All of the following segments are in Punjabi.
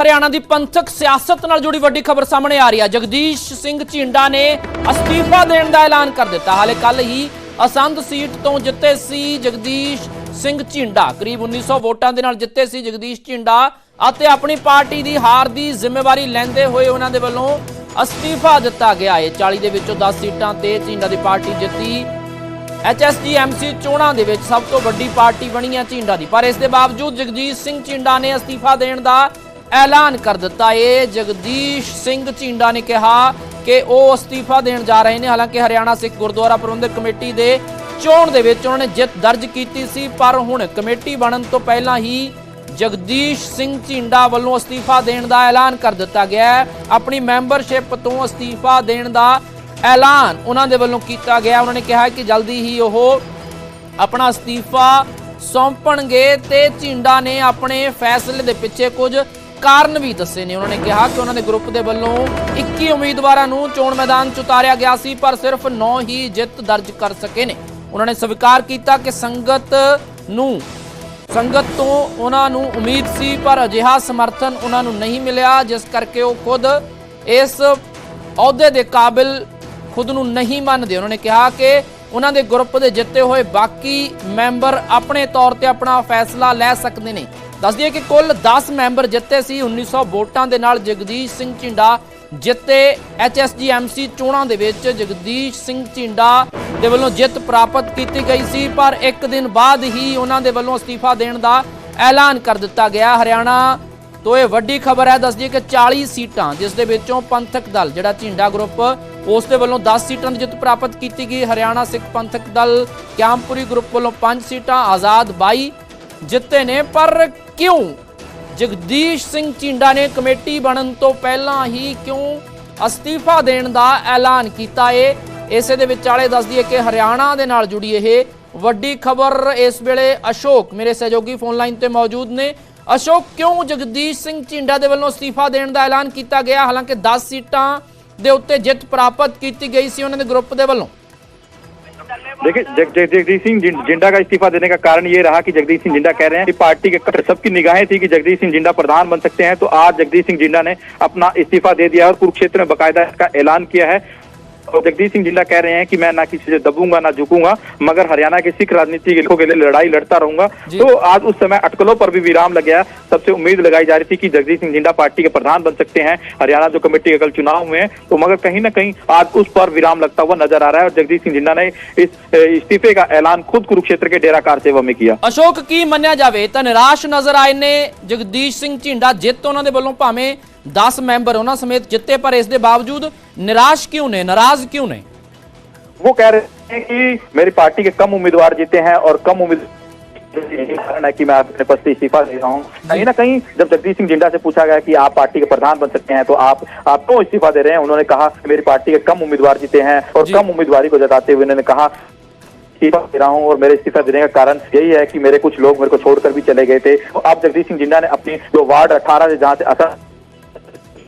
ਹਰਿਆਣਾ ਦੀ ਪੰਥਕ ਸਿਆਸਤ ਨਾਲ ਜੁੜੀ ਵੱਡੀ ਖਬਰ ਸਾਹਮਣੇ ਆ ਰਹੀ ਹੈ। ਜਗਦੀਸ਼ ਸਿੰਘ ਝਿੰਡਾ ਨੇ ਅਸਤੀਫਾ ਦੇਣ ਦਾ ਐਲਾਨ ਕਰ ਦਿੱਤਾ। ਹਾਲੇ ਕੱਲ ਹੀ ਅਸੰਧ ਸੀਟ ਤੋਂ ਜਿੱਤੇ ਸੀ ਜਗਦੀਸ਼ ਸਿੰਘ ਝਿੰਡਾ। ਕਰੀਬ 1900 ਵੋਟਾਂ ਦੇ ਨਾਲ ਜਿੱਤੇ ਸੀ ਜਗਦੀਸ਼ ਝਿੰਡਾ ਅਤੇ ਆਪਣੀ ਪਾਰਟੀ ਦੀ ਹਾਰ ਦੀ ਜ਼ਿੰਮੇਵਾਰੀ ਲੈਂਦੇ ਹੋਏ ਉਹਨਾਂ ਦੇ ਵੱਲੋਂ ਅਸਤੀਫਾ ਦਿੱਤਾ ਗਿਆ ਹੈ। 40 ਦੇ ਵਿੱਚੋਂ 10 ਸੀਟਾਂ ਤੇ ਝਿੰਡਾ ਦੀ ਪਾਰਟੀ ਜਿੱਤੀ। ਐਚਐਸਜੀਐਮਸੀ ਚੋਣਾਂ ਦੇ ਵਿੱਚ ਸਭ ਤੋਂ ਵੱਡੀ ਪਾਰਟੀ ਬਣੀ ਹੈ ਝਿੰਡਾ ਦੀ। ਪਰ ਇਸ ਦੇ ਬਾਵਜੂਦ ਜਗਜੀਤ ਸਿੰਘ ਝਿੰਡਾ ਨੇ ਅਸਤੀਫਾ ਦੇਣ ਦਾ ਐਲਾਨ ਕਰ ਦਿੱਤਾ। ਏ ਜਗਦੀਸ਼ ਸਿੰਘ ਝਿੰਡਾ ਨੇ ਕਿਹਾ ਕਿ ਉਹ ਅਸਤੀਫਾ ਦੇਣ ਜਾ ਰਹੇ ਨੇ। ਹਾਲਾਂਕਿ ਹਰਿਆਣਾ ਸਿੱਖ ਗੁਰਦੁਆਰਾ ਪ੍ਰਬੰਧਕ ਕਮੇਟੀ ਦੇ ਚੋਣ ਦੇ ਵਿੱਚ ਉਹਨਾਂ ਨੇ ਜਿੱਤ ਦਰਜ ਕੀਤੀ ਸੀ, ਪਰ ਹੁਣ ਕਮੇਟੀ ਬਣਨ ਤੋਂ ਪਹਿਲਾਂ ਹੀ ਜਗਦੀਸ਼ ਸਿੰਘ ਝਿੰਡਾ ਵੱਲੋਂ ਅਸਤੀਫਾ ਦੇਣ ਦਾ ਐਲਾਨ ਕਰ ਦਿੱਤਾ ਗਿਆ ਹੈ। ਆਪਣੀ ਮੈਂਬਰਸ਼ਿਪ ਤੋਂ ਅਸਤੀਫਾ ਦੇਣ ਦਾ ਐਲਾਨ ਉਹਨਾਂ ਦੇ ਵੱਲੋਂ ਕੀਤਾ ਗਿਆ ਉਹਨਾਂ ਨੇ ਕਿਹਾ ਕਿ ਜਲਦੀ ਹੀ ਉਹ ਆਪਣਾ ਅਸਤੀਫਾ ਸੌਂਪਣਗੇ ਤੇ ਝਿੰਡਾ ਨੇ ਆਪਣੇ ਫੈਸਲੇ ਦੇ ਪਿੱਛੇ ਕੁਝ ਕਾਰਨ ਵੀ ਦੱਸੇ ਨੇ। ਉਹਨਾਂ ਨੇ ਕਿਹਾ ਕਿ ਉਹਨਾਂ ਦੇ ਗਰੁੱਪ ਦੇ ਵੱਲੋਂ 21 ਉਮੀਦਵਾਰਾਂ ਨੂੰ ਚੋਣ ਮੈਦਾਨ 'ਚ ਉਤਾਰਿਆ ਗਿਆ ਸੀ, ਪਰ ਸਿਰਫ 9 ਹੀ ਜਿੱਤ ਦਰਜ ਕਰ ਸਕੇ ਨੇ। ਉਹਨਾਂ ਨੇ ਸਵੀਕਾਰ ਕੀਤਾ ਕਿ ਸੰਗਤ ਨੂੰ, ਸੰਗਤ ਤੋਂ ਉਹਨਾਂ ਨੂੰ ਉਮੀਦ ਸੀ, ਪਰ ਅਜਿਹਾ ਸਮਰਥਨ ਉਹਨਾਂ ਨੂੰ ਨਹੀਂ ਮਿਲਿਆ, ਜਿਸ ਕਰਕੇ ਉਹ ਖੁਦ ਇਸ ਅਹੁਦੇ ਦੇ ਕਾਬਿਲ ਖੁਦ ਨੂੰ ਨਹੀਂ ਮੰਨਦੇ। ਉਹਨਾਂ ਨੇ ਕਿਹਾ ਕਿ ਉਹਨਾਂ ਦੇ ਗਰੁੱਪ ਦੇ ਜਿੱਤੇ ਹੋਏ ਬਾਕੀ ਮੈਂਬਰ ਆਪਣੇ ਤੌਰ ਤੇ ਆਪਣਾ ਫੈਸਲਾ ਲੈ ਸਕਦੇ ਨੇ। ਦੱਸ ਦਈਏ ਕਿ ਕੁੱਲ 10 ਮੈਂਬਰ ਜਿੱਤੇ ਸੀ 1900 ਵੋਟਾਂ ਦੇ ਨਾਲ ਜਗਦੀਸ਼ ਸਿੰਘ ਝਿੰਡਾ ਜਿੱਤੇ ਐਚਐਸਜੀਐਮਸੀ ਚੋਣਾਂ ਦੇ ਵਿੱਚ। ਜਗਦੀਸ਼ ਸਿੰਘ ਝਿੰਡਾ ਦੇ ਵੱਲੋਂ ਜਿੱਤ ਪ੍ਰਾਪਤ ਕੀਤੀ ਗਈ ਸੀ, ਪਰ ਇੱਕ ਦਿਨ ਬਾਅਦ ਹੀ ਉਹਨਾਂ ਦੇ ਵੱਲੋਂ ਅਸਤੀਫਾ ਦੇਣ ਦਾ ਐਲਾਨ ਕਰ ਦਿੱਤਾ ਗਿਆ। ਹਰਿਆਣਾ ਤੋਂ ਇਹ ਵੱਡੀ ਖਬਰ ਹੈ ਦੱਸ ਦਈਏ ਕਿ 40 ਸੀਟਾਂ, ਜਿਸ ਦੇ ਵਿੱਚੋਂ ਪੰਥਕ ਦਲ, ਜਿਹੜਾ ਝਿੰਡਾ ਗਰੁੱਪ, ਉਸ ਦੇ ਵੱਲੋਂ 10 ਸੀਟਾਂ ਦੀ ਜਿੱਤ ਪ੍ਰਾਪਤ ਕੀਤੀ ਗਈ। ਹਰਿਆਣਾ ਸਿੱਖ ਪੰਥਕ ਦਲ ਕਿਆਮਪੁਰੀ ਗਰੁੱਪ ਵੱਲੋਂ 5 ਸੀਟਾਂ, ਆਜ਼ਾਦ 22 ਜਿੱਤੇ ਨੇ, ਪਰ ਕਿਉਂ? ਜਗਦੀਸ਼ ਸਿੰਘ ਝਿੰਡਾ ਨੇ ਕਮੇਟੀ ਬਣਨ ਤੋਂ ਪਹਿਲਾਂ ਹੀ ਕਿਉਂ ਅਸਤੀਫਾ ਦੇਣ ਦਾ ਐਲਾਨ ਕੀਤਾ ਏ? ਇਸੇ ਦੇ ਵਿਚਾਲੇ ਦੱਸਦੀ ਹੈ ਕਿ ਹਰਿਆਣਾ ਦੇ ਨਾਲ ਜੁੜੀ ਇਹ ਵੱਡੀ ਖਬਰ ਇਸ ਵੇਲੇ ਅਸ਼ੋਕ, ਮੇਰੇ ਸਹਿਯੋਗੀ ਫੋਨ ਲਾਈਨ ਤੇ ਮੌਜੂਦ ਨੇ। ਅਸ਼ੋਕ, ਕਿਉਂ ਜਗਦੀਸ਼ ਸਿੰਘ ਝਿੰਡਾ ਦੇ ਵੱਲੋਂ ਅਸਤੀਫਾ ਦੇਣ ਦਾ ਐਲਾਨ ਕੀਤਾ ਗਿਆ? ਹਾਲਾਂਕਿ 10 ਸੀਟਾਂ ਦੇ ਉੱਤੇ ਜਿੱਤ ਪ੍ਰਾਪਤ ਕੀਤੀ ਗਈ ਸੀ ਉਹਨਾਂ ਦੇ ਗਰੁੱਪ ਦੇ ਵੱਲੋਂ। देखिए जग, जग, जगदीश सिंह जिंडा का इस्तीफा देने का कारण ये रहा कि जगदीश सिंह जिंडा कह रहे हैं कि पार्टी के सबकी निगाहें थी कि जगदीश सिंह जिंडा प्रधान बन सकते हैं तो आज जगदीश सिंह जिंडा ने अपना इस्तीफा दे दिया और कुरुक्षेत्र में बाकायदा इसका ऐलान किया है। और जगदीश सिंह जिंदा कह रहे हैं कि मैं ना किसी से दबूंगा ना झुकूंगा मगर हरियाणा की सिख राजनीति के लोगों के लिए लड़ाई लड़ता रहूंगा जी। तो आज उस समय अटकलों पर भी विराम लग गया सबसे उम्मीद लगाई जा रही थी कि जगदीश सिंह जिंदा पार्टी के प्रधान बन सकते हैं हरियाणा जो कमेटी के कल चुनाव हुए हैं तो मगर कहीं ना कहीं आज उस पर विराम लगता हुआ नजर आ रहा है और जगदीश सिंह जिंदा ने इस अ, इस्तीफे का ऐलान खुद कुरुक्षेत्र के डेरा कार सेवा में किया ਅਸ਼ੋਕ ਕੀ ਮੰਨਿਆ ਜਾਵੇ ਤਾਂ ਨਿਰਾਸ਼ ਨਜ਼ਰ ਆਏ ਨੇ ਜਗਦੀਸ਼ ਸਿੰਘ ਝਿੰਡਾ ਜਿੱਤ ਉਹਨਾਂ ਦੇ ਵੱਲੋਂ ਭਾਵੇਂ 10 ਮੈਂਬਰ ਉਹਨਾਂ ਸਮੇਤ ਜਿੱਤੇ ਪਰ ਇਸ ਦੇ ਬਾਵਜੂਦ ਨਿਰਾਸ਼ ਕਿਉਂ ਨੇ ਨਾਰਾਜ਼ ਕਿਉਂ ਨੇ वो कह रहे हैं कि मेरी पार्टी के कम उम्मीदवार जीते हैं और कम उम्मीदवार यही कारण है कि मैं अपने पद से इस्तीफा दे रहा हूँ कहीं ना कहीं जब जगदीश सिंह जिंदा से पूछा गया कि आप पार्टी के प्रधान बन सकते हैं तो आप आप क्यों इस्तीफा दे रहे हैं उन्होंने कहा कि मेरी पार्टी के कम उम्मीदवार जीते हैं और जी। कम उम्मीदवारी को जताते हुए उन्होंने कहा इस्तीफा दे रहा हूँ और मेरे इस्तीफा देने का कारण यही है कि मेरे कुछ लोग मेरे को छोड़कर भी चले गए थे तो अब जगदीश सिंह जिंदा ने अपनी जो वार्ड अठारह जहाँ से असर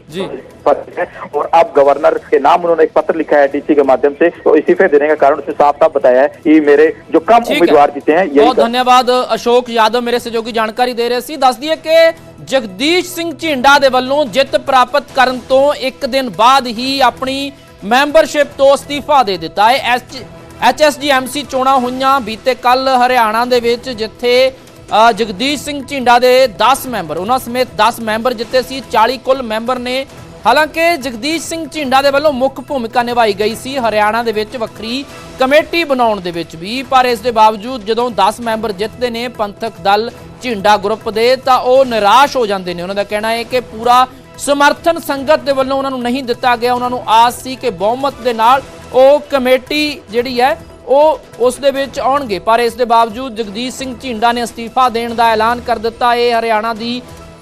ਜੀ पत्र है और अब गवर्नर के नाम उन्होंने एक पत्र लिखा है डीसी के माध्यम से तो इस्तीफे देने का कारण उसने साफ साफ बताया है कि मेरे जो कम ਠੀਕ उम्मीदवार जीते हैं ਬਹੁਤ यही ਧੰਨਵਾਦ ਅਸ਼ੋਕ ਯਾਦਵ ਮੇਰੇ ਸਹਿਯੋਗੀ ਜਾਣਕਾਰੀ ਦੇ ਰਹੇ ਸੀ ਦੱਸ ਦਈਏ ਕਿ ਜਗਦੀਸ਼ ਸਿੰਘ ਝਿੰਡਾ ਦੇ ਵੱਲੋਂ ਜਿੱਤ ਪ੍ਰਾਪਤ ਕਰਨ ਤੋਂ ਇੱਕ ਦਿਨ ਬਾਅਦ ਹੀ ਆਪਣੀ ਮੈਂਬਰਸ਼ਿਪ ਤੋਂ ਅਸਤੀਫਾ ਦੇ ਦਿੱਤਾ ਹੈ ਐਚਐਸਜੀਐਮਸੀ ਚੋਣਾਂ ਹੋਈਆਂ ਬੀਤੇ ਕੱਲ ਹਰਿਆਣਾ ਦੇ ਵਿੱਚ ਜਿੱਥੇ ਅ, ਜਗਦੀਸ਼ ਸਿੰਘ ਝਿੰਡਾ ਦੇ 10 ਮੈਂਬਰ, ਉਹਨਾਂ ਸਮੇਤ 10 ਮੈਂਬਰ ਜਿੱਤੇ ਸੀ 40 ਕੁੱਲ ਮੈਂਬਰ ਨੇ। ਹਾਲਾਂਕਿ ਜਗਦੀਸ਼ ਸਿੰਘ ਝਿੰਡਾ ਦੇ ਵੱਲੋਂ ਮੁੱਖ ਭੂਮਿਕਾ ਨਿਭਾਈ ਗਈ ਸੀ, ਹਰਿਆਣਾ ਦੇ ਵਿੱਚ ਵੱਖਰੀ ਕਮੇਟੀ ਬਣਾਉਣ ਦੇ ਵਿੱਚ ਵੀ, ਪਰ ਇਸ ਦੇ ਬਾਵਜੂਦ ਜਦੋਂ 10 ਮੈਂਬਰ ਜਿੱਤਦੇ ਨੇ ਪੰਥਕ ਦਲ ਝਿੰਡਾ ਗਰੁੱਪ ਦੇ, ਤਾਂ ਉਹ ਨਿਰਾਸ਼ ਹੋ ਜਾਂਦੇ ਨੇ। ਉਹਨਾਂ ਦਾ ਕਹਿਣਾ ਹੈ ਕਿ ਪੂਰਾ ਸਮਰਥਨ ਸੰਗਤ ਦੇ ਵੱਲੋਂ ਉਹਨਾਂ ਨੂੰ ਨਹੀਂ ਦਿੱਤਾ ਗਿਆ। ਉਹਨਾਂ ਨੂੰ ਆਸ ਸੀ ਕਿ ਬਹੁਮਤ ਦੇ ਨਾਲ ਉਹ ਕਮੇਟੀ ਜਿਹੜੀ ਹੈ ਉਹ ਉਸ ਦੇ ਵਿੱਚ ਆਉਣਗੇ। ਪਰ ਇਸ ਦੇ ਬਾਵਜੂਦ ਜਗਦੀਸ਼ ਸਿੰਘ ਝਿੰਡਾ ਨੇ ਅਸਤੀਫਾ ਦੇਣ ਦਾ ਐਲਾਨ ਕਰ ਦਿੱਤਾ। ਇਹ ਹਰਿਆਣਾ ਦੀ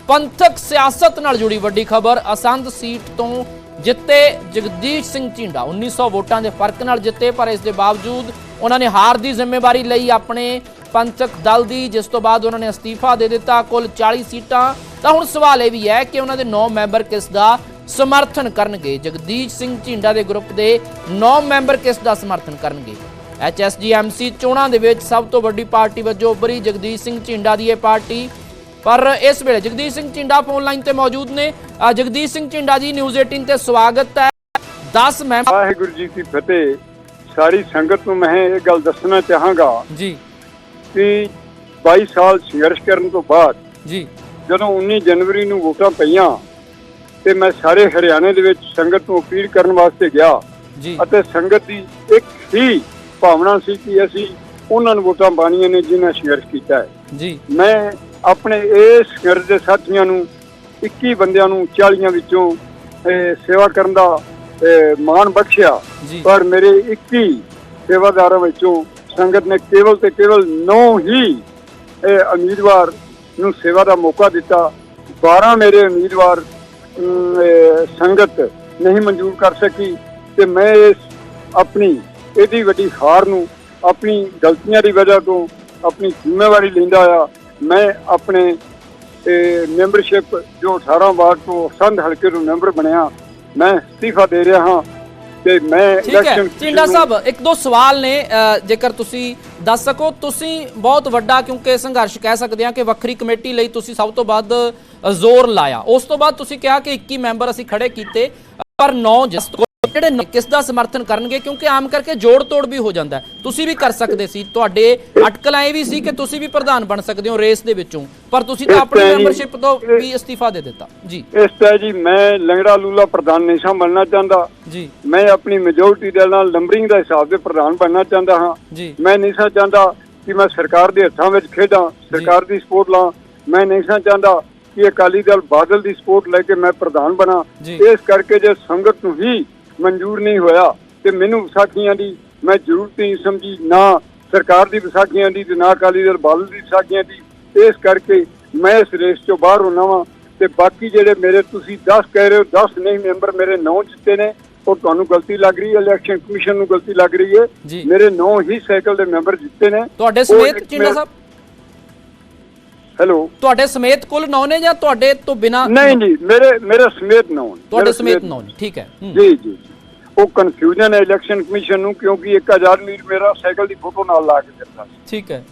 ਪੰਥਕ ਸਿਆਸਤ ਨਾਲ ਜੁੜੀ ਵੱਡੀ ਖਬਰ। ਅਸੰਧ ਸੀਟ ਤੋਂ ਜਿੱਤੇ ਜਗਦੀਸ਼ ਸਿੰਘ ਝਿੰਡਾ। 1900 ਵੋਟਾਂ ਦੇ ਫ਼ਰਕ ਨਾਲ ਜਿੱਤੇ, ਪਰ ਇਸ ਦੇ ਬਾਵਜੂਦ ਉਹਨਾਂ ਨੇ ਹਾਰ ਦੀ ਜ਼ਿੰਮੇਵਾਰੀ ਲਈ ਆਪਣੇ ਪੰਥਕ ਦਲ ਦੀ, ਜਿਸ ਤੋਂ ਬਾਅਦ ਉਹਨਾਂ ਨੇ ਅਸਤੀਫਾ ਦੇ ਦਿੱਤਾ ਕੁੱਲ 40 ਸੀਟਾਂ। ਤਾਂ ਹੁਣ ਸਵਾਲ ਇਹ ਵੀ ਹੈ ਕਿ ਉਹਨਾਂ ਦੇ 9 ਮੈਂਬਰ ਕਿਸ ਦਾ ਸਮਰਥਨ ਕਰਨਗੇ? ਜਗਦੀਸ਼ ਸਿੰਘ ਝਿੰਡਾ ਦੇ ਗਰੁੱਪ ਦੇ 9 ਮੈਂਬਰ ਕਿਸ ਦਾ ਸਮਰਥਨ ਕਰਨਗੇ? ਐਚਐਸਜੀਐਮਸੀ ਚੋਣਾਂ ਦੇ ਵਿੱਚ ਸਭ ਤੋਂ ਵੱਡੀ ਪਾਰਟੀ ਵਜੋਂ ਉੱਭਰੀ ਜਗਦੀਸ਼ ਸਿੰਘ ਝਿੰਡਾ ਦੀ ਇਹ ਪਾਰਟੀ। ਪਰ ਇਸ ਵੇਲੇ ਜਗਦੀਸ਼ ਸਿੰਘ ਝਿੰਡਾ ਫੋਨ ਲਾਈਨ ਤੇ ਮੌਜੂਦ ਨੇ। ਜਗਦੀਸ਼ ਸਿੰਘ ਝਿੰਡਾ ਜੀ ਨਿਊਜ਼ 18 ਤੇ ਸਵਾਗਤ ਹੈ। 10 ਮੈਂਬਰ ਵਾਹਿਗੁਰੂ ਜੀ ਕੀ ਫਤਿਹ। ਸਾਰੀ ਸੰਗਤ ਨੂੰ ਮੈਂ ਇਹ ਗੱਲ ਦੱਸਣਾ ਚਾਹਾਂਗਾ ਜੀ। ਕਿ 22 ਸਾਲ ਸੰਘਰਸ਼ ਕਰਨ ਤੋਂ ਬਾਅਦ ਜੀ। ਜਦੋਂ 19 ਜਨਵਰੀ ਨੂੰ ਵੋਟਾਂ ਪਈਆਂ ਤੇ ਮੈਂ ਸਾਰੇ ਹਰਿਆਣੇ ਦੇ ਵਿੱਚ ਸੰਗਤ ਨੂੰ ਅਪੀਲ ਕਰਨ ਵਾਸਤੇ ਗਿਆ ਜੀ। ਅਤੇ ਸੰਗਤ ਦੀ ਇੱਕ ਹੀ ਭਾਵਨਾ ਸੀ ਕਿ ਅਸੀਂ ਉਹਨਾਂ ਨੂੰ ਵੋਟਾਂ ਪਾਣੀਆਂ ਨੇ ਜਿਨ੍ਹਾਂ ਸੰਘਰਸ਼ ਕੀਤਾ ਹੈ। ਜੀ। ਮੈਂ ਆਪਣੇ ਇਸ ਸੰਘਰਸ਼ ਦੇ ਸਾਥੀਆਂ ਨੂੰ 21 ਬੰਦਿਆਂ ਨੂੰ 40 ਵਿੱਚੋਂ ਸੇਵਾ ਕਰਨ ਦਾ ਮਾਣ ਬਖਸ਼ਿਆ। ਪਰ ਮੇਰੇ 21 ਸੇਵਾਦਾਰਾਂ ਵਿੱਚੋਂ ਸੰਗਤ ਨੇ ਕੇਵਲ ਤੇ ਕੇਵਲ 9 ਹੀ ਇਹ ਉਮੀਦਵਾਰ ਨੂੰ ਸੇਵਾ ਦਾ ਮੌਕਾ ਦਿੱਤਾ। 12 ਮੇਰੇ ਉਮੀਦਵਾਰ ਸੰਗਤ ਨਹੀਂ ਮਨਜ਼ੂਰ ਕਰ ਸਕੀ ਤੇ ਮੈਂ ਇਸ ਆਪਣੀ ਇਹਦੀ ਵੱਡੀ ਹਾਰ ਨੂੰ ਆਪਣੀ ਗਲਤੀਆਂ ਦੀ ਵਜ੍ਹਾ ਤੋਂ ਆਪਣੀ ਜ਼ਿੰਮੇਵਾਰੀ ਲੈਂਦਾ ਆ। ਮੈਂ ਆਪਣੇ ਮੈਂਬਰਸ਼ਿਪ ਜੋ 18 ਵਾਰਡ ਤੋਂ ਸੰਧ ਹਲਕੇ ਨੂੰ ਮੈਂਬਰ ਬਣਿਆ ਮੈਂ ਅਸਤੀਫਾ ਦੇ ਰਿਹਾ ਹਾਂ ਤੇ ਮੈਂ ਠੀਕ ਹੈ। election ਝਿੰਡਾ ਨੂੰ- ਸਾਹਿਬ ਇੱਕ ਦੋ ਸਵਾਲ ਨੇ ਜੇਕਰ ਤੁਸੀਂ ਦੱਸ ਸਕੋ ਤੁਸੀਂ ਬਹੁਤ ਵੱਡਾ ਕਿਉਂਕਿ ਸੰਘਰਸ਼ ਕਹਿ ਸਕਦੇ ਹਾਂ ਕਿ ਵੱਖਰੀ ਕਮੇਟੀ ਲਈ ਤੁਸੀਂ ਸਭ ਤੋਂ ਵੱਧ ਜ਼ੋਰ ਲਾਇਆ। ਉਸ ਤੋਂ ਬਾਅਦ ਤੁਸੀਂ ਕਿਹਾ ਕਿ 21 ਮੈਂਬਰ ਅਸੀਂ ਖੜੇ ਕੀਤੇ ਪਰ 9 ਜਿਸ ਜਿਹੜੇ ਕਿਸ ਦਾ ਸਮਰਥਨ ਕਰਨਗੇ ਕਿਉਂਕਿ ਆਮ ਕਰਕੇ ਜੋੜ ਤੋੜ ਵੀ ਹੋ ਜਾਂਦਾ। ਤੁਸੀਂ ਵੀ ਕਰ ਸਕਦੇ ਸੀ ਤੁਹਾਡੇ ਅਟਕਲ ਐ ਵੀ ਸੀ ਕਿ ਤੁਸੀਂ ਵੀ ਪ੍ਰਧਾਨ ਬਣ ਸਕਦੇ ਹੋ ਰੇਸ ਦੇ ਵਿੱਚੋਂ। ਪਰ ਤੁਸੀਂ ਤਾਂ ਇਸ ਆਪਣੀ ਤਰ੍ਹਾਂ ਮੈਂਬਰਸ਼ਿਪ ਤੋਂ ਵੀ ਅਸਤੀਫਾ ਦੇ ਦਿੱਤਾ। ਜੀ। ਇਸ ਤਰ੍ਹਾਂ ਜੀ ਮੈਂ ਲੰਗੜਾ ਲੂਲਾ ਪ੍ਰਧਾਨ ਨਹੀਂ ਸਾਂ ਬਣਨਾ ਚਾਹੁੰਦਾ। ਜੀ। ਮੈਂ ਆਪਣੀ ਮੈਜੋਰਟੀ ਦੇ ਨਾਲ ਨੰਬਰਿੰਗ ਦਾ ਹਿਸਾਬ ਦੇ ਪ੍ਰਧਾਨ ਬਣਨਾ ਚਾਹੁੰਦਾ ਹਾਂ। ਜੀ। ਮੈਂ ਨਹੀਂ ਸਾਂ ਚਾਹੁੰਦਾ ਕਿ ਮੈਂ ਸਰਕਾਰ ਦੇ ਹੱਥਾਂ ਵਿੱਚ ਖੇਡਾਂ ਸਰਕਾਰ ਦੀ ਸਪੋਰਟ ਲਾਂ। ਮੈਂ ਨਹੀਂ ਸਾਂ ਚਾਹੁੰਦਾ ਕਿ ਅਕਾਲੀ ਦਲ ਬਾਦਲ ਦੀ ਸਪੋਰਟ ਲੈ ਕੇ ਮੈਂ ਪ੍ਰਧਾਨ ਬਣਾ। ਜੀ। ਇਸ ਕਰਕੇ ਜੇ ਸੰਗਤ ਨੂੰ ਹੀ ਮਨਜ਼ੂਰ ਨਹੀਂ ਹੋਇਆ ਤੇ ਮੈਨੂੰ ਵਿਸਾਖੀਆਂ ਦੀ ਮੈਂ ਜ਼ਰੂਰਤ ਨਹੀਂ ਸਮਝੀ ਨਾ ਸਰਕਾਰ ਦੀ ਵਿਸਾਖੀਆਂ ਦੀ ਤੇ ਨਾ ਅਕਾਲੀ ਦਲ ਬਾਦਲ ਦੀ ਵਿਸਾਖੀਆਂ ਦੀ। ਇਸ ਕਰਕੇ ਮੈਂ ਇਸ ਰੇਸ ਚੋਂ ਬਾਹਰ ਹੋਣਾ ਵਾਂ ਤੇ ਬਾਕੀ ਜਿਹੜੇ ਮੇਰੇ ਤੁਸੀਂ 10 ਕਹਿ ਰਹੇ ਹੋ 10 ਨਹੀਂ ਮੈਂਬਰ ਮੇਰੇ 9 ਜਿੱਤੇ ਨੇ ਉਹ ਤੁਹਾਨੂੰ ਗਲਤੀ ਲੱਗ ਰਹੀ ਹੈ ਇਲੈਕਸ਼ਨ ਕਮਿਸ਼ਨ ਨੂੰ ਗਲਤੀ ਲੱਗ ਰਹੀ ਹੈ। ਮੇਰੇ 9 ਹੀ ਸਾਈਕਲ ਦੇ ਮੈਂਬਰ ਜਿੱਤੇ ਨੇ। ਤੁਹਾਡੇ ਸਮੇਤ ਮੈਂ- ਸਾਹਿਬ ਹੈਲੋ ਤੁਹਾਡੇ ਸਮੇਤ ਕੁੱਲ 9 ਨੇ ਜਾਂ ਤੁਹਾਡੇ ਤੋਂ ਬਿਨਾ ਨਹੀਂ ਜੀ ਮੇਰੇ ਮੇਰੇ ਸਮੇਤ 9 ਤੁਹਾਡੇ ਸਮੇਤ 9 ਨੇ ਠੀਕ ਹੈ। ਜੀ ਜੀ। ਉਹ ਕਨਫਿਊਜ਼ਨ ਹੈ ਇਲੈਕਸ਼ਨ ਕਮਿਸ਼ਨ ਨੂੰ ਕਿਉਂਕਿ 1000 ਮੀਟਰ ਮੇਰਾ ਸਾਈਕਲ ਦੀ ਫੋਟੋ ਨਾਲ ਲਾ ਕੇ ਦਿੱਤਾ ਸੀ। ਠੀਕ ਹੈ।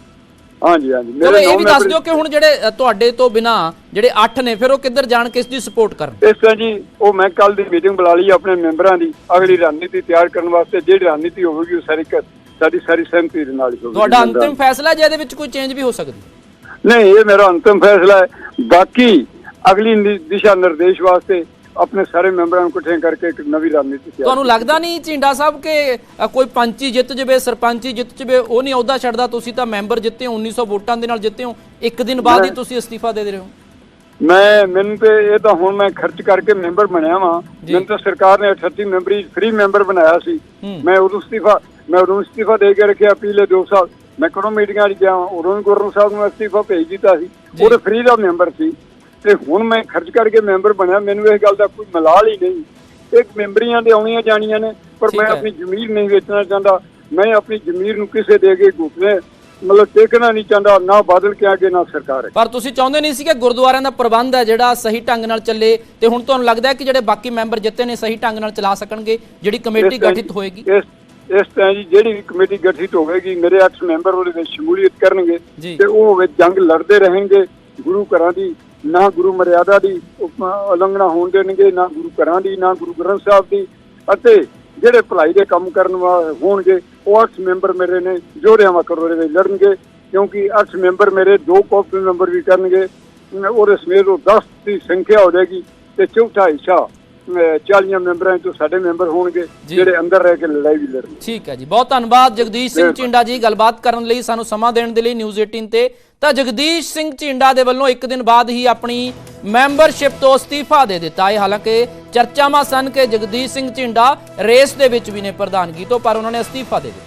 ਹਾਂਜੀ ਹਾਂਜੀ। ਚਲੋ ਇਹ ਵੀ ਦੱਸ ਦਿਓ ਕਿ ਹੁਣ ਜਿਹੜੇ ਤੁਹਾਡੇ ਤੋਂ ਬਿਨਾ ਜਿਹੜੇ 8 ਨੇ ਫਿਰ ਉਹ ਕਿੱਧਰ ਜਾਣ ਕਿਸ ਦੀ ਸਪੋਰਟ ਕਰਨ? ਇਸ ਤਰ੍ਹਾਂ ਜੀ ਉਹ ਮੈਂ ਕੱਲ ਦੀ ਮੀਟਿੰਗ ਬੁਲਾ ਲਈ ਆਪਣੇ ਮੈਂਬਰਾਂ ਦੀ ਅਗਲੀ ਰਣਨੀਤੀ ਤਿਆਰ ਕਰਨ ਵਾਸਤੇ ਜਿਹੜੀ ਰਣਨੀਤੀ ਹੋਵੇਗੀ ਉਹ ਸਾਰੀ ਸਾਡੀ ਸਾਰੀ ਸਹਿਮਤੀ ਦੇ ਨਾਲ ਹੀ ਹੋਵੇਗੀ। ਤੁਹਾਡਾ ਅੰਤਿਮ ਫੈਸਲਾ ਜੇ ਇਹਦੇ ਵਿੱਚ ਕੋਈ ਚੇਂਜ ਵੀ ਹੋ ਸਕਦੀ? ਨਹੀਂ ਇਹ ਮੇਰਾ ਅੰਤਿਮ ਫੈਸਲਾ ਹੈ। ਬਾਕੀ ਅਗਲੀ ਦਿਸ਼ਾ ਨਿਰਦੇਸ਼ ਵਾਸਤੇ ਆਪਣੇ ਸਾਰੇ ਮੈਂਬਰਾਂ ਨੂੰ ਇਕੱਠੇ ਕਰਕੇ ਇੱਕ ਨਵੀਂ ਰਣਨੀਤੀ ਤਿਆਰ ਤੁਹਾਨੂੰ ਲੱਗਦਾ ਨਹੀਂ ਝਿੰਡਾ ਸਾਹਿਬ ਕਿ ਕੋਈ ਪੰਚੀ ਜਿੱਤ ਜਵੇ ਸਰਪੰਚੀ ਜਿੱਤ ਜਵੇ ਉਹ ਨਹੀਂ ਅਹੁਦਾ ਛੱਡਦਾ? ਤੁਸੀਂ ਤਾਂ ਮੈਂਬਰ ਜਿੱਤੇ ਹੋ 1900 ਵੋਟਾਂ ਦੇ ਨਾਲ ਜਿੱਤੇ ਹੋ। ਇੱਕ ਦਿਨ ਬਾਅਦ ਹੀ ਤੁਸੀਂ ਅਸਤੀਫਾ ਦੇ ਦੇ ਰਹੇ ਹੋ। ਮੈਂ ਮੈਨੂੰ ਤੇ ਇਹ ਤਾਂ ਹੁਣ ਮੈਂ ਖਰਚ ਕਰਕੇ ਮੈਂਬਰ ਬਣਿਆ ਵਾਂ। ਮੈਨੂੰ ਤਾਂ ਸਰਕਾਰ ਨੇ 38 ਮੈਂਬਰੀ ਫ੍ਰੀ ਮੈਂਬਰ ਬਣਾਇਆ ਸੀ। ਮੈਂ ਉਦੋਂ ਅਸਤੀਫਾ ਮੈਂ ਉਦੋਂ ਅਸਤੀਫਾ ਦੇ ਕੇ ਰੱਖਿਆ ਪਿਛਲੇ 2 ਸਾਲ। ਮੈਂ ਕਦੋਂ ਮੀਟਿੰਗਾਂ 'ਚ ਗਿਆ ਉਦੋਂ ਵੀ ਗੁਰੂ ਸਾਹਿਬ ਨੂੰ ਅਸਤੀਫਾ ਭੇਜ ਦਿੱਤਾ ਸੀ। ਉਹਦੇ ਫ੍ਰੀ ਦਾ ਮੈਂਬਰ ਸੀ। ਤੇ ਹੁਣ ਮੈਂ ਖਰਚ ਕਰਕੇ ਮੈਂਬਰ ਬਣਿਆ ਮੈਨੂੰ ਇਹ ਗੱਲ ਦਾ ਕੋਈ ਮਲਾਲ ਹੀ ਨਹੀਂ। ਇੱਕ ਮੈਂਬਰੀਆਂ ਦੇ ਆਉਣੀਆਂ ਜਾਣੀਆਂ ਨੇ ਪਰ ਮੈਂ। ਆਪਣੀ ਜ਼ਮੀਰ ਨਹੀਂ ਵੇਚਣਾ ਚਾਹੁੰਦਾ। ਮੈਂ ਆਪਣੀ ਜ਼ਮੀਰ ਨੂੰ ਕਿਸੇ ਦੇ ਕੇ ਘੁੱਟਨੇ ਮਤਲਬ ਟੇਕਣਾ ਨਹੀਂ ਚਾਹੁੰਦਾ ਨਾ ਬਾਦਲ ਕੇ ਅੱਗੇ ਨਾ ਸਰਕਾਰ ਹੈ ਪਰ ਤੁਸੀਂ ਚਾਹੁੰਦੇ ਨਹੀਂ ਸੀ ਕਿ ਗੁਰਦੁਆਰਿਆਂ ਦਾ ਪ੍ਰਬੰਧ ਹੈ ਜਿਹੜਾ ਸਹੀ ਢੰਗ ਨਾਲ ਚੱਲੇ। ਤੇ ਹੁਣ ਤੁਹਾਨੂੰ ਲੱਗਦਾ ਹੈ ਕਿ ਜਿਹੜੇ ਬਾਕੀ ਮੈਂਬਰ ਜਿੱਤੇ ਨੇ ਸਹੀ ਢੰਗ ਨਾਲ ਚਲਾ ਸਕਣਗੇ ਜਿਹੜੀ ਕਮੇਟੀ ਇਸ ਗਠਿਤ ਹੋਏਗੀ? ਇਸ ਇਸ ਤਰ੍ਹਾਂ ਜੀ ਜਿਹੜੀ ਵੀ ਕਮੇਟੀ ਗਠਿਤ ਹੋਵੇਗੀ ਮੇਰੇ 8 ਮੈਂਬਰ ਉਹਦੇ ਵਿੱਚ ਸ਼ਮੂਲੀਅਤ ਕਰਨਗੇ। ਤੇ ਉਹ ਵਿੱਚ ਜੰਗ ਲੜਦੇ ਰਹਿਣਗੇ। ਗੁਰੂ ਘਰਾਂ ਦੀ ਨਾ ਗੁਰੂ ਮਰਿਆਦਾ ਦੀ ਉਲੰਘਣਾ ਹੋਣ ਦੇਣਗੇ ਨਾ ਗੁਰੂ ਘਰਾਂ ਦੀ ਨਾ ਗੁਰੂ ਗ੍ਰੰਥ ਸਾਹਿਬ ਦੀ। ਅਤੇ ਜਿਹੜੇ ਭਲਾਈ ਦੇ ਕੰਮ ਕਰਨ ਵਾ- ਹੋਣਗੇ ਉਹ 8 ਮੈਂਬਰ ਮੇਰੇ ਨੇ ਜੋੜਿਆਂ ਵਾਕਰ ਵਿੱਚ ਲੜਨਗੇ। ਕਿਉਂਕਿ 8 ਮੈਂਬਰ ਮੇਰੇ ਦੋ ਕਾਪੀ ਮੈਂਬਰ ਵੀ ਕਰਨਗੇ। ਉਹਦੇ ਸਮੇਤ ਉਹ 10 ਦੀ ਸੰਖਿਆ ਹੋ ਜਾਏਗੀ ਤੇ ਚੌਥਾ ਹਿੱਸਾ 40 ਮੈਂਬਰਾਂ ਚੋਂ ਸਾਡੇ ਮੈਂਬਰ ਹੋਣਗੇ। ਜਿਹੜੇ ਅੰਦਰ ਰਹਿ ਕੇ ਲੜਾਈ ਵੀ ਲੜਨਗੇ ਠੀਕ ਹੈ ਜੀ ਬਹੁਤ ਧੰਨਵਾਦ ਜਗਦੀਸ਼ ਸਿੰਘ। ਝਿੰਡਾ ਜੀ ਗੱਲਬਾਤ ਕਰਨ ਲਈ ਸਾਨੂੰ ਸਮਾਂ ਦੇਣ ਦੇ ਲਈ ਨਿਊਜ਼ 18 ਤੇ ਤਾਂ ਜਗਦੀਸ਼ ਸਿੰਘ ਝਿੰਡਾ ਦੇ ਵੱਲੋਂ ਇੱਕ ਦਿਨ ਬਾਅਦ ਹੀ ਆਪਣੀ ਮੈਂਬਰਸ਼ਿਪ ਤੋਂ ਅਸਤੀਫਾ ਦੇ ਦਿੱਤਾ ਹੈ ਹਾਲਾਂਕਿ ਚਰਚਾਵਾਂ ਸਨ ਕਿ ਜਗਦੀਸ਼ ਸਿੰਘ ਝਿੰਡਾ ਰੇਸ ਦੇ ਵਿੱਚ ਵੀ ਨੇ ਪ੍ਰਧਾਨਗੀ ਤੋਂ ਪਰ ਉਹਨਾਂ ਨੇ ਅਸਤੀਫਾ ਦੇ ਦਿੱਤਾ